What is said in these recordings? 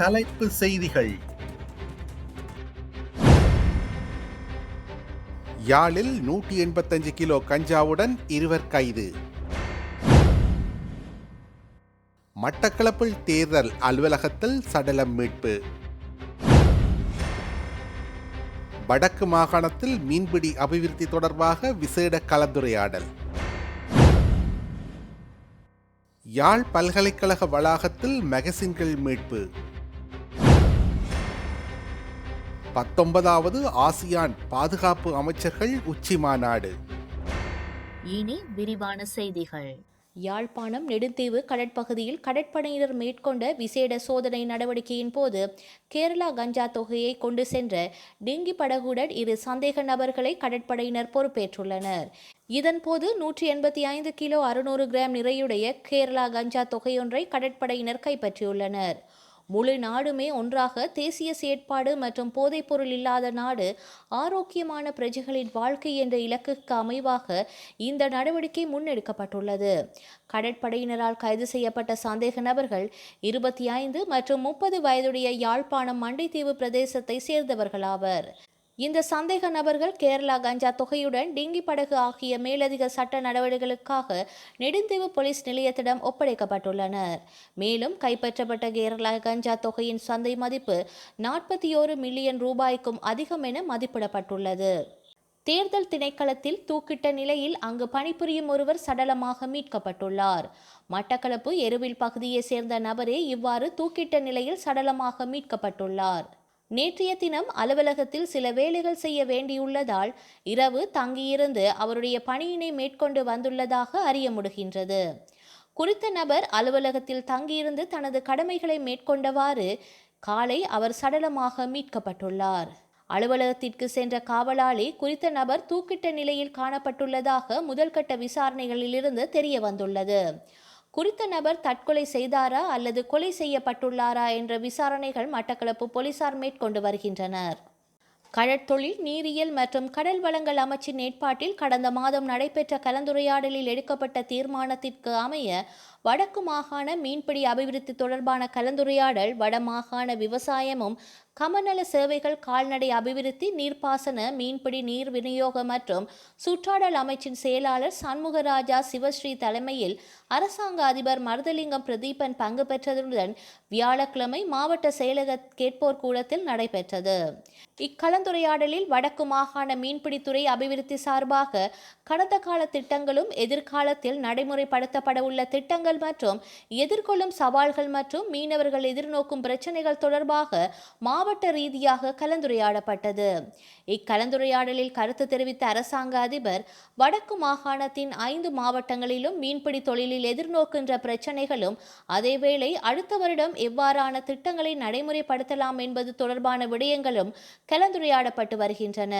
தலைப்பு செய்திகள். யாழில் நூற்றி எண்பத்தஞ்சு கிலோ கஞ்சாவுடன் இருவர் கைது. மட்டக்களப்பில் தேர்தல் அலுவலகத்தில் சடலம் மீட்பு. வடக்கு மாகாணத்தில் மீன்பிடி அபிவிருத்தி தொடர்பாக விசேட கலந்துரையாடல். யாழ் பல்கலைக்கழக வளாகத்தில் மெகசின்கள் மீட்பு. பத்தொன்பதாவது ஆசியான் பாதுகாப்பு அமைச்சர்கள் உச்சி மாநாடு இனி விரிவான செய்திகள். யாழ்ப்பாணம் நெடுந்தீவு கடற்பகுதியில் கடற்படையினர் மேற்கொண்ட விசேட சோதனை நடவடிக்கையின் போது கேரளா கஞ்சா தொகையை கொண்டு சென்ற டிங்கி படகுடன் இரு சந்தேக நபர்களை கடற்படையினர் பொறுப்பேற்றுள்ளனர். இதன்போது நூற்றி எண்பத்தி ஐந்து கிலோ அறுநூறு கிராம் நிறையுடைய கேரளா கஞ்சா தொகையொன்றை கடற்படையினர் கைப்பற்றியுள்ளனர். முழு நாடுமே ஒன்றாக தேசிய செயற்பாடு மற்றும் போதைப்பொருள் இல்லாத நாடு ஆரோக்கியமான பிரஜைகளின் வாழ்க்கை என்ற இலக்குக்கு அமைவாக இந்த நடவடிக்கை முன்னெடுக்கப்பட்டுள்ளது. கடற்படையினரால் கைது செய்யப்பட்ட சந்தேக நபர்கள் இருபத்தி ஐந்து மற்றும் முப்பது வயதுடைய யாழ்ப்பாணம் மண்டைத்தீவு பிரதேசத்தை சேர்ந்தவர்களாவர் இந்த சந்தேக நபர்கள் கேரளா கஞ்சா தொகையுடன் டிங்கி படகு ஆகிய மேலதிக சட்ட நடவடிக்கைகளுக்காக நெடுந்தீவு போலீஸ் நிலையத்திடம் ஒப்படைக்கப்பட்டுள்ளனர். மேலும் கைப்பற்றப்பட்ட கேரளா கஞ்சா தொகையின் சந்தை மதிப்பு நாற்பத்தி ஓரு மில்லியன் ரூபாய்க்கும் அதிகம் என மதிப்பிடப்பட்டுள்ளது. தேர்தல் திணைக்களத்தில் தூக்கிட்ட நிலையில் அங்கு பணிபுரியும் ஒருவர் சடலமாக மீட்கப்பட்டுள்ளார். மட்டக்களப்பு எருவில் பகுதியை சேர்ந்த நபரே இவ்வாறு தூக்கிட்ட நிலையில் சடலமாக மீட்கப்பட்டுள்ளார். நேற்றைய தினம் அலுவலகத்தில் சில வேலைகள் செய்ய வேண்டியுள்ளதால் இரவு தங்கியிருந்து அவருடைய பணியினை மேற்கொண்டு வந்துள்ளதாக அறிய முடிகின்றது. குறித்த நபர் அலுவலகத்தில் தங்கியிருந்து தனது கடமைகளை மேற்கொண்டவாறு காலை அவர் சடலமாக மீட்கப்பட்டுள்ளார். அலுவலகத்திற்கு சென்ற காவலாளி குறித்த நபர் தூக்கிட்ட நிலையில் காணப்பட்டுள்ளதாக முதல்கட்ட விசாரணைகளிலிருந்து தெரிய வந்துள்ளது குறித்த நபர் தற்கொலை செய்தாரா அல்லது கொலை செய்யப்பட்டுள்ளாரா என்ற விசாரணைகள் மட்டக்களப்பு போலீசார் மேற்கொண்டு வருகின்றனர். கடற்தொழில் நீரியல் மற்றும் கடல் வளங்கள் அமைச்சின் ஏற்பாட்டில் கடந்த மாதம் நடைபெற்ற கலந்துரையாடலில் எடுக்கப்பட்ட தீர்மானத்திற்கு அமைய வடக்கு மாகாண மீன்பிடி அபிவிருத்தி தொடர்பான கலந்துரையாடல் வடமாகாண விவசாயமும் கமநல சேவைகள் கால்நடை அபிவிருத்தி நீர்ப்பாசன மீன்பிடி நீர் விநியோக மற்றும் சுற்றாடல் அமைச்சின் செயலாளர் சண்முகராஜா சிவஸ்ரீ தலைமையில் அரசாங்க அதிபர் மருதலிங்கம் பிரதீபன் பங்கு பெற்றதுடன் வியாழக்கிழமை மாவட்ட செயலக கேட்போர் கூடத்தில் நடைபெற்றது. இக்கலந்துரையாடலில் வடக்கு மாகாண மீன்பிடித்துறை அபிவிருத்தி சார்பாக கடந்த கால திட்டங்களும் எதிர்காலத்தில் நடைமுறைப்படுத்தப்பட உள்ள திட்டங்கள் மற்றும் எதிர்கொள்ளும் சவால்கள் மற்றும் மீனவர்கள் எதிர்நோக்கும் பிரச்சனைகள் தொடர்பாக மாவட்ட ரீதியாக கலந்துரையாடப்பட்டது. இக்கலந்துரையாடலில் கருத்து தெரிவித்த அரசாங்க அதிபர் வடக்கு மாகாணத்தின் ஐந்து மாவட்டங்களிலும் மீன்பிடி தொழிலில் எதிர்நோக்கின்ற பிரச்சனைகளும் அதேவேளை அடுத்த வருடம் எவ்வாறான திட்டங்களை நடைமுறைப்படுத்தலாம் என்பது தொடர்பான விடயங்களும் கலந்துரையாடப்பட்டு வருகின்றன.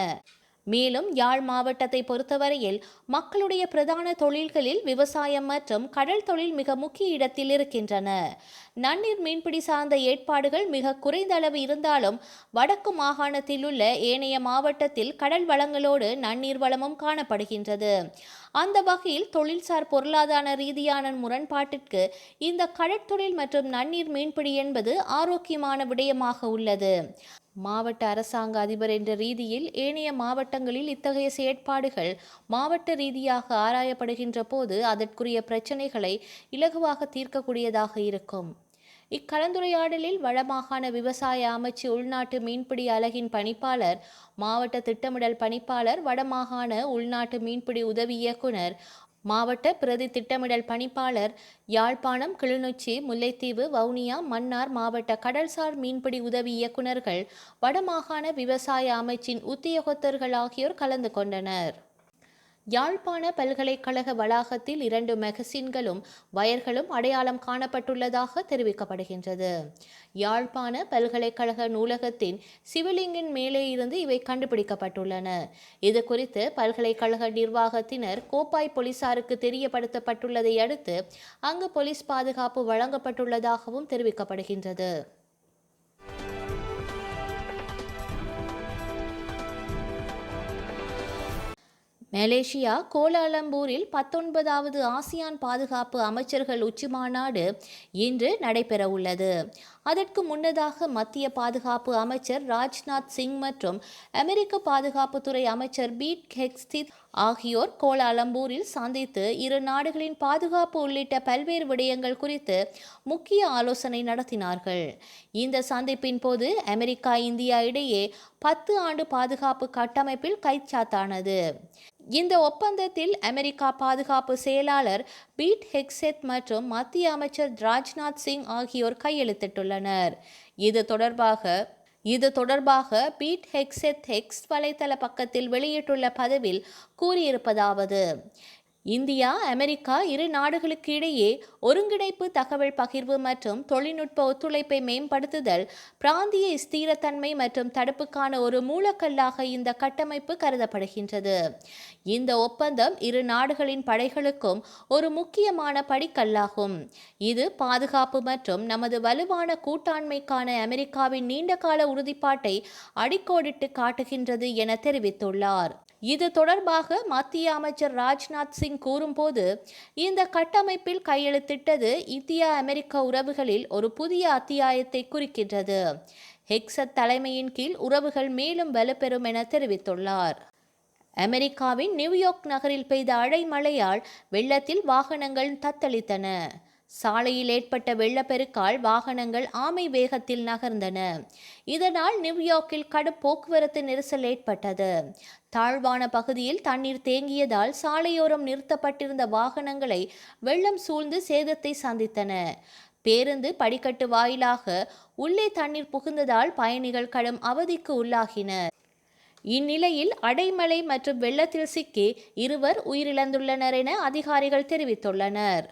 மேலும் யாழ் மாவட்டத்தை பொறுத்தவரையில் மக்களுடைய பிரதான தொழில்களில் விவசாயம் மற்றும் கடல் தொழில் மிக முக்கிய இடத்தில் இருக்கின்றன. நன்னீர் மீன்பிடி சார்ந்த ஏற்பாடுகள் மிக குறைந்த அளவு இருந்தாலும் வடக்கு மாகாணத்தில் உள்ள ஏனைய மாவட்டத்தில் கடல் வளங்களோடு நன்னீர் வளமும் காணப்படுகின்றது. அந்த வகையில் தொழில்சார் பொருளாதார ரீதியான முரண்பாட்டிற்கு இந்த கடற்தொழில் மற்றும் நன்னீர் மீன்பிடி என்பது ஆரோக்கியமான விடயமாக உள்ளது. மாவட்ட அரசாங்க அதிபர் என்ற ரீதியில் ஏனைய மாவட்டங்களில் இத்தகைய செயற்பாடுகள் மாவட்ட ரீதியாக ஆராயப்படுகின்ற போது அதற்குரிய பிரச்சனைகளை இலகுவாக தீர்க்கக்கூடியதாக இருக்கும். இக்கலந்துரையாடலில் வடமாகாண விவசாய அமைச்சு உள்நாட்டு மீன்பிடி அலகின் பணிப்பாளர் மாவட்ட திட்டமிடல் பணிப்பாளர் வடமாகாண உள்நாட்டு மீன்பிடி உதவி இயக்குனர் மாவட்ட பிரதி திட்டமிடல் பணிப்பாளர் யாழ்ப்பாணம் கிளிநொச்சி முல்லைத்தீவு வவுனியா மன்னார் மாவட்ட கடல்சார் மீன்பிடி உதவி இயக்குநர்கள் வடமாகாண விவசாய அமைச்சின் உத்தியோகத்தர்கள் ஆகியோர் கலந்து கொண்டனர். யாழ்ப்பாண பல்கலைக்கழக வளாகத்தில் இரண்டு மெகசின்களும் வயர்களும் அடையாளம் காணப்பட்டுள்ளதாக தெரிவிக்கப்படுகின்றது. யாழ்ப்பாண பல்கலைக்கழக நூலகத்தின் சிவலிங்கின் மேலே இருந்து இவை கண்டுபிடிக்கப்பட்டுள்ளன. இது குறித்து பல்கலைக்கழக நிர்வாகத்தினர் கோப்பாய் போலீசாருக்கு தெரியப்படுத்தப்பட்டுள்ளதை அடுத்து அங்கு போலீஸ் பாதுகாப்பு வழங்கப்பட்டுள்ளதாகவும் தெரிவிக்கப்படுகின்றது. மலேசியா கோலாலம்பூரில் பத்தொன்பதாவது ஆசியான் பாதுகாப்பு அமைச்சர்கள் உச்சிமாநாடு இன்று நடைபெறவுள்ளது அதற்கு முன்னதாக மத்திய பாதுகாப்பு அமைச்சர் ராஜ்நாத் சிங் மற்றும் அமெரிக்க பாதுகாப்புத்துறை அமைச்சர் பீட் ஹெக்ஸ்தித் ஆகியோர் கோலாலம்பூரில் சந்தித்து இரு நாடுகளின் பாதுகாப்பு உள்ளிட்ட பல்வேறு விடயங்கள் குறித்து முக்கிய ஆலோசனை நடத்தினார்கள். இந்த சந்திப்பின் போது அமெரிக்கா இந்தியா இடையே பத்து ஆண்டு பாதுகாப்பு கட்டமைப்பில் கைச்சாத்தானது. இந்த ஒப்பந்தத்தில் அமெரிக்கா பாதுகாப்பு செயலாளர் பீட் ஹெக்ஸெத் மற்றும் மத்திய அமைச்சர் ராஜ்நாத் சிங் ஆகியோர் கையெழுத்திட்டுள்ளனர். இது தொடர்பாக இது தொடர்பாக பீட் ஹெக்ஸெத் ஹெக்ஸ் வலைத்தள பக்கத்தில் வெளியிட்டுள்ள பதிவில் கூறியிருப்பதாவது இந்தியா அமெரிக்கா இரு நாடுகளுக்கு இடையே ஒருங்கிணைப்பு தகவல் பகிர்வு மற்றும் தொழில்நுட்ப ஒத்துழைப்பை மேம்படுத்துதல் பிராந்திய ஸ்திரத்தன்மை மற்றும் தடுப்புக்கான ஒரு மூலக்கல்லாக இந்த கட்டமைப்பு கருதப்படுகின்றது. இந்த ஒப்பந்தம் இரு நாடுகளின் படைகளுக்கும் ஒரு முக்கியமான படிக்கல்லாகும். இது பாதுகாப்பு மற்றும் நமது வலுவான கூட்டாண்மைக்கான அமெரிக்காவின் நீண்டகால உறுதிப்பாட்டை அடிக்கோடிட்டு காட்டுகின்றது என தெரிவித்துள்ளார். இது தொடர்பாக மத்திய அமைச்சர் ராஜ்நாத் சிங் கூறும்போது இந்த கட்டமைப்பில் கையெழுத்திட்டது இந்தியா அமெரிக்க உறவுகளில் ஒரு புதிய அத்தியாயத்தை குறிக்கின்றது. ஹெக்ஸத் தலைமையின் கீழ் உறவுகள் மேலும் வலுப்பெறும் என தெரிவித்துள்ளார். அமெரிக்காவின் நியூயார்க் நகரில் பெய்த அடைமழையால் வெள்ளத்தில் வாகனங்கள் தத்தளித்தன. சாலையில் ஏற்பட்ட வெள்ளப்பெருக்கால் வாகனங்கள் ஆமை வேகத்தில் நகர்ந்தன. இதனால் நியூயார்க்கில் கடும் போக்குவரத்து நெரிசல் ஏற்பட்டது. தாழ்வான பகுதியில் தண்ணீர் தேங்கியதால் சாலையோரம் நிறுத்தப்பட்டிருந்த வாகனங்களை வெள்ளம் சூழ்ந்து சேதத்தை சந்தித்தன. பேருந்து படிக்கட்டு வாயிலாக உள்ளே தண்ணீர் புகுந்ததால் பயணிகள் கடும் அவதிக்கு உள்ளாகினர் இந்நிலையில் அடைமழை மற்றும் வெள்ளத்தில் சிக்கி இருவர் உயிரிழந்துள்ளனர் என அதிகாரிகள் தெரிவித்துள்ளனர்.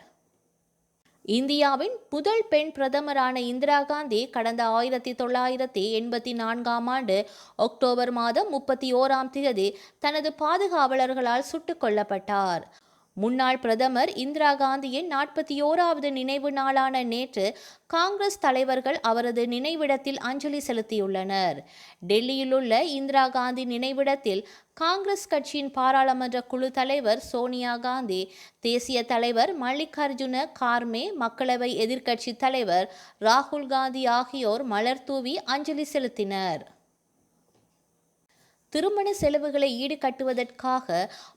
இந்தியாவின் முதல் பெண் பிரதமரான இந்திரா காந்தி கடந்த ஆயிரத்தி தொள்ளாயிரத்தி எண்பத்தி நான்காம் ஆண்டு அக்டோபர் மாதம் முப்பத்தி ஓராம் தேதி தனது பாதுகாவலர்களால் சுட்டுக் கொல்லப்பட்டார். முன்னாள் பிரதமர் இந்திரா காந்தியின் நாற்பத்தி ஓராவது நினைவு நாளான நேற்று காங்கிரஸ் தலைவர்கள் அவரது நினைவிடத்தில் அஞ்சலி செலுத்தியுள்ளனர். டெல்லியில் உள்ள இந்திரா காந்தி நினைவிடத்தில் காங்கிரஸ் கட்சியின் பாராளுமன்ற குழு தலைவர் சோனியா காந்தி தேசிய தலைவர் மல்லிகார்ஜுன கார்மே மக்களவை எதிர்க்கட்சி தலைவர் ராகுல் காந்தி ஆகியோர் மலர் தூவி அஞ்சலி செலுத்தினர். திருமண செலவுகளை ஈடுகட்டுவதற்காக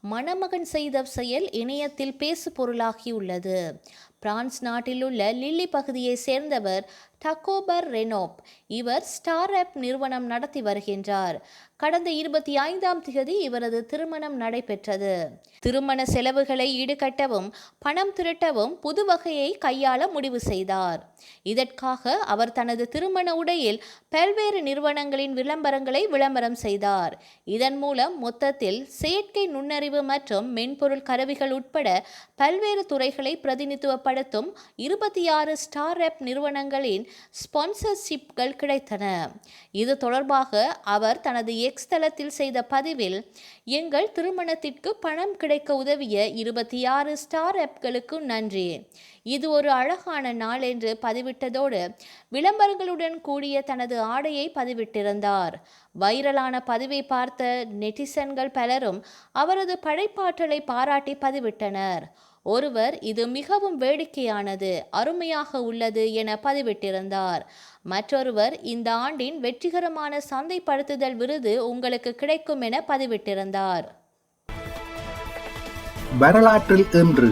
மணமகன் செய்த செயல் இணையத்தில் பேசு பொருளாகியுள்ளது பிரான்ஸ் நாட்டில் உள்ள லில்லி பகுதியை சேர்ந்தவர் டக்கோபர் ரெனோப். இவர் ஸ்டார் ஆப் நிறுவனம் நடத்தி வருகின்றார். கடந்த இருபத்தி ஐந்தாம் தேதி இவரது திருமணம் நடைபெற்றது. திருமண செலவுகளை ஈடுகட்டவும் பணம் திரட்டவும் புது வகையை கையாள முடிவு செய்தார். இதற்காக அவர் தனது திருமண உடையில் பல்வேறு நிறுவனங்களின் விளம்பரங்களை விளம்பரம் செய்தார். இதன் மூலம் மொத்தத்தில் செயற்கை நுண்ணறிவு மற்றும் மென்பொருள் கருவிகள் உட்பட பல்வேறு துறைகளை பிரதிநிதித்துவப்படுத்தும் இருபத்தி ஆறு ஸ்டார் ஆப் நிறுவனங்களின் ஸ்பான்சர்ஷிப்கள் கிடைத்தன. இது தொடர்பாக அவர் தனது எக்ஸ் தளத்தில் செய்த பதிவில் எங்கள் திருமணத்திற்கு பணம் கிடைக்க உதவிய இருபத்தி ஆறு ஸ்டார் ஆப்களுக்கு நன்றி. இது ஒரு அழகான நாள் என்று பதிவிட்டதோடு விளம்பரங்களுடன் கூடிய தனது ஆடையை பதிவிட்டிருந்தார். வைரலான பதிவை பார்த்த நெட்டிசன்கள் பலரும் அவரது படைப்பாற்றலை பாராட்டி பதிவிட்டனர். ஒருவர் இது மிகவும் வேடிக்கையானது அருமையாக உள்ளது என பதிவிட்டிருந்தார். மற்றொருவர் இந்த ஆண்டின் வெற்றிகரமான சந்தைப்படுத்துதல் விருது உங்களுக்கு கிடைக்கும் என பதிவிட்டிருந்தார். வரலாற்றில் இன்று.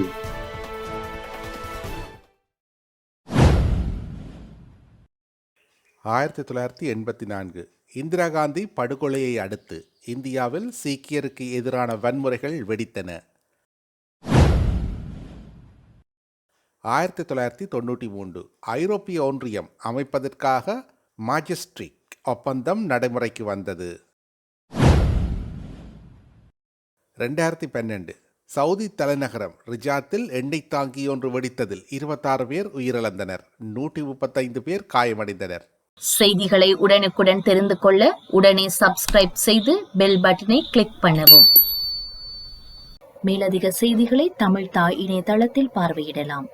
ஆயிரத்தி தொள்ளாயிரத்தி எண்பத்தி நான்கு. இந்திரா காந்தி படுகொலையை அடுத்து இந்தியாவில் சீக்கியருக்கு எதிரான வன்முறைகள் வெடித்தன. ஆயிரத்தி தொள்ளாயிரத்தி தொண்ணூற்றி மூன்று ஐரோப்பிய ஒன்றியம் அமைப்பதற்காக மாஜிஸ்ட்ரிக் ஒப்பந்தம் நடைமுறைக்கு வந்தது. ரெண்டாயிரத்தி பன்னெண்டு சவுதி தலைநகரம் ரிஜாத்தில் எண்ணெய் தாங்கி ஒன்று வெடித்ததில் இருபத்தாறு பேர் உயிரிழந்தனர். நூற்றி முப்பத்தைந்து பேர் காயமடைந்தனர். செய்திகளை உடனுக்குடன் தெரிந்து கொள்ள உடனே சப்ஸ்கிரைப் செய்து பெல் பட்டனை கிளிக் பண்ணவும். மேலதிக செய்திகளை தமிழ் தாய் இணையதளத்தில் பார்வையிடலாம்.